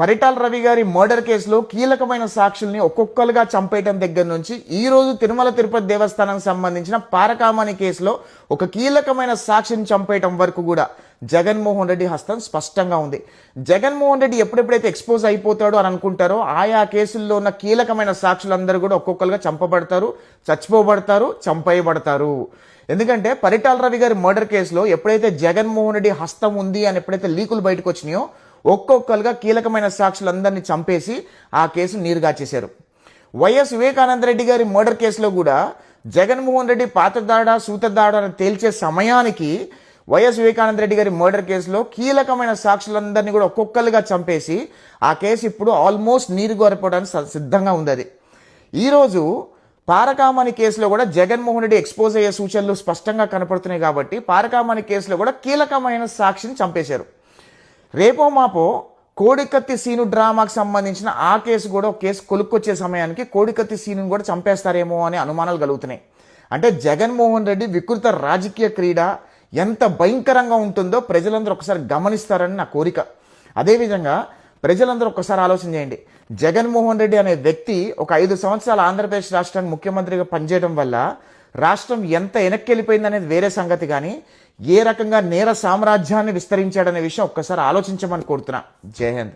పరిటాల రవి గారి మర్డర్ కేసులో కీలకమైన సాక్షుల్ని ఒక్కొక్కరుగా చంపేయటం దగ్గర నుంచి ఈ రోజు తిరుమల తిరుపతి దేవస్థానానికి సంబంధించిన పారకామణి కేసులో ఒక కీలకమైన సాక్షిని చంపేయటం వరకు కూడా జగన్మోహన్ రెడ్డి హస్తం స్పష్టంగా ఉంది. జగన్మోహన్ రెడ్డి ఎప్పుడెప్పుడైతే ఎక్స్పోజ్ అయిపోతాడో అని అనుకుంటారో ఆయా కేసుల్లో ఉన్న కీలకమైన సాక్షులందరూ కూడా ఒక్కొక్కరుగా చంపబడతారు చచ్చిపోబడతారు చంపేయబడతారు. ఎందుకంటే పరిటాల రవి గారి మర్డర్ కేసులో ఎప్పుడైతే జగన్మోహన్ రెడ్డి హస్తం ఉంది అని ఎప్పుడైతే లీకులు బయటకు వచ్చినాయో ఒక్కొక్కరుగా కీలకమైన సాక్షులందరినీ చంపేసి ఆ కేసు నీరుగాచేశారు వైఎస్ వివేకానంద రెడ్డి గారి మర్డర్ కేసులో కూడా జగన్మోహన్ రెడ్డి పాతదాడ సూతదాడా అని తేల్చే సమయానికి వైఎస్ వివేకానంద రెడ్డి గారి మర్డర్ కేసులో కీలకమైన సాక్షులందరినీ కూడా ఒక్కొక్కరుగా చంపేసి ఆ కేసు ఇప్పుడు ఆల్మోస్ట్ నీరు గొరపడానికి సిద్ధంగా ఉంది అది. ఈరోజు పారకామణి కేసులో కూడా జగన్మోహన్ రెడ్డి ఎక్స్పోజ్ అయ్యే సూచనలు స్పష్టంగా కనపడుతున్నాయి కాబట్టి పారకామణి కేసులో కూడా కీలకమైన సాక్షిని చంపేశారు. రేపో మాపో కోడికత్తి సీను డ్రామాకు సంబంధించిన ఆ కేసు కూడా ఒక కేసు కొలుక్కొచ్చే సమయానికి కోడికత్తి సీనుని కూడా చంపేస్తారేమో అనే అనుమానాలు కలుగుతున్నాయి. అంటే జగన్మోహన్ రెడ్డి వికృత రాజకీయ క్రీడ ఎంత భయంకరంగా ఉంటుందో ప్రజలందరూ ఒకసారి గమనిస్తారని నా కోరిక. అదేవిధంగా ప్రజలందరూ ఒక్కసారి ఆలోచన చేయండి. జగన్మోహన్ రెడ్డి అనే వ్యక్తి ఒక ఐదు సంవత్సరాలు ఆంధ్రప్రదేశ్ రాష్ట్రానికి ముఖ్యమంత్రిగా పనిచేయడం వల్ల రాష్ట్రం ఎంత వెనక్కి వెళ్ళిపోయింది అనేది వేరే సంగతి కానీ ఏ రకంగా నేర సామ్రాజ్యాన్ని విస్తరించాడనే విషయం ఒక్కసారి ఆలోచించమని కోరుతున్నా. జై హింద్.